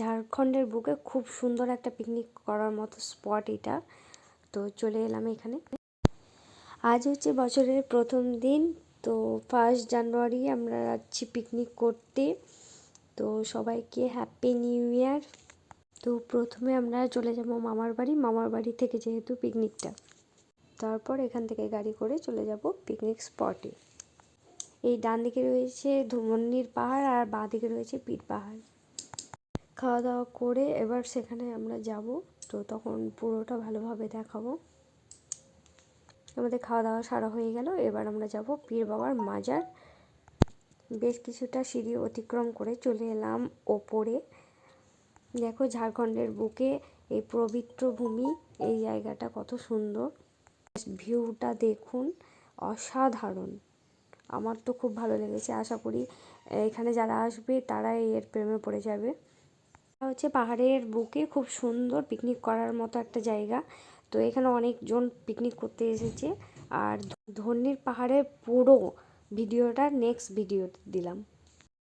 ঝাড়খণ্ডের বুকে খুব সুন্দর একটা পিকনিক করার মতো স্পট এটা। তো চলে এলাম এখানে। আজ হচ্ছে বছরের প্রথম দিন, তো ফার্স্ট জানুয়ারি আমরা যাচ্ছি পিকনিক করতে। তো সবাইকে হ্যাপি নিউ ইয়ার তো প্রথমে আমরা চলে যাব মামার বাড়ি। মামার বাড়ি থেকে যেহেতু পিকনিকটা তারপর এখান থেকে গাড়ি করে চলে যাব পিকনিক স্পটে এই ডান দিকে রয়েছে ধুমন্নির পাহাড় আর বাঁ দিকে রয়েছে পীর পাহাড়। খাওয়া দাওয়া করে এবার সেখানে আমরা যাব। তো তখন পুরোটা ভালোভাবে দেখাবো। আমাদের খাওয়া দাওয়া সারা হয়ে গেল। এবার আমরা যাব পীর বাবার মাজার। বেশ কিছুটা সিঁড়ি অতিক্রম করে চলে এলাম ওপরে। দেখো ঝাড়খণ্ডের বুকে এই পবিত্র ভূমি, এই জায়গাটা কত সুন্দর। ভিউটা দেখুন, অসাধারণ। আমার তো খুব ভালো লেগেছে। আশা করি এখানে যারা আসবে তারাই এর প্রেমে পড়ে যাবে। হচ্ছে পাহাড়ের বুকে খুব সুন্দর পিকনিক করার মতো একটা জায়গা। তো এখানে অনেকজন পিকনিক করতে এসেছে। আর ধন্যির পাহাড়ে পুরো ভিডিওটা নেক্সট ভিডিও দিলাম।